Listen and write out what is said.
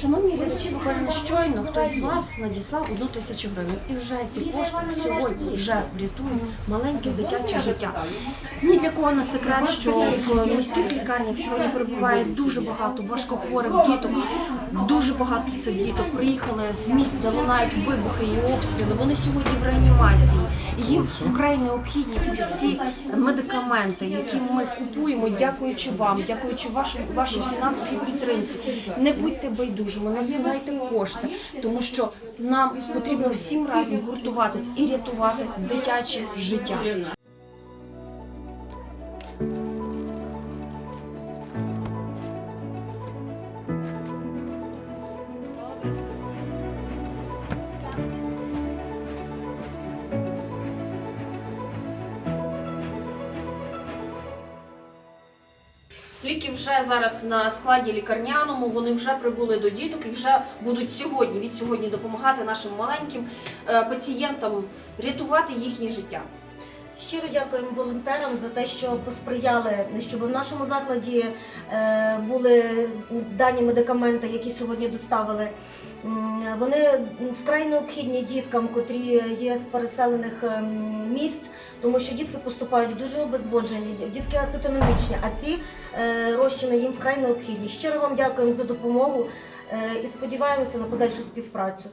Шановні глядачі, буквально щойно хтось з вас надіслав одну тисячу гривень. І вже ці кошти сьогодні вже врятують маленьке дитяче життя. Ні для кого не секрет, що в міських лікарнях сьогодні перебуває дуже багато важкохворих діток. Дуже багато цих діток приїхали з міст, де лунають вибухи і обстріли. Вони сьогодні в реанімації. Їм вкрай необхідні ось ці медикаменти, які ми купуємо, дякуючи вам, дякуючи вашій вашій фінансовій підтримці. Не будьте байдужими, надсилайте кошти, тому що нам потрібно всім разом гуртуватись і рятувати дитяче життя. Ліки вже зараз на складі лікарняному. Вони вже прибули до діток і вже будуть сьогодні від сьогодні допомагати нашим маленьким е, пацієнтам рятувати їхнє життя. Щиро дякуємо волонтерам за те, що посприяли, щоб в нашому закладі е, були дані медикаменти, які сьогодні доставили. Вони вкрай необхідні діткам, котрі є з переселених ем, місць, тому що дітки поступають дуже обезводжені, дітки ацетономічні, а ці е, розчини їм вкрай необхідні. Щиро вам дякуємо за допомогу е, і сподіваємося на подальшу співпрацю.